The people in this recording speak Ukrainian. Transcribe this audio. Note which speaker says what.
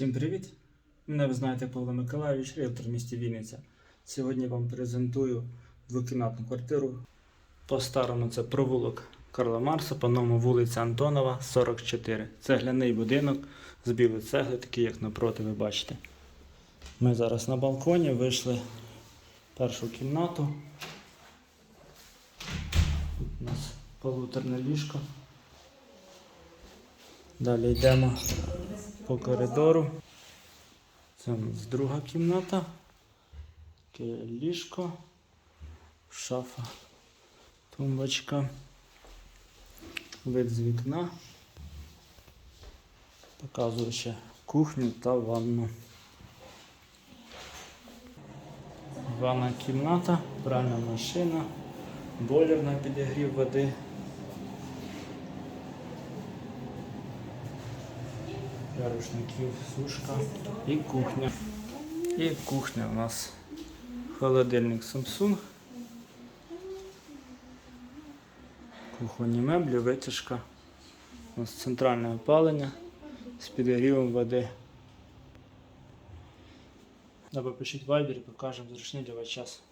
Speaker 1: Всім привіт! Мене ви знаєте Павло Миколайович, риелтор в місті Вінниця. Сьогодні вам презентую двокімнатну квартиру. По-старому це провулок Карла Марса, по новому вулиця Антонова, 44. Цегляний будинок з білої цегли, такий як напроти, ви бачите. Ми зараз на балконі вийшли в першу кімнату. У нас полуторне ліжко. Далі йдемо по коридору. Це друга кімната. Таке ліжко, шафа, тумбочка, вид з вікна. Показую ще кухню та ванну. Ванна кімната, пральна машина, бойлер на підігрів води. Рушників, сушка і кухня. І кухня у нас холодильник Samsung. Кухонні меблі, витяжка. У нас центральне опалення з підігрівом води. Або пишіть вайбер і покажемо зручний для вас час.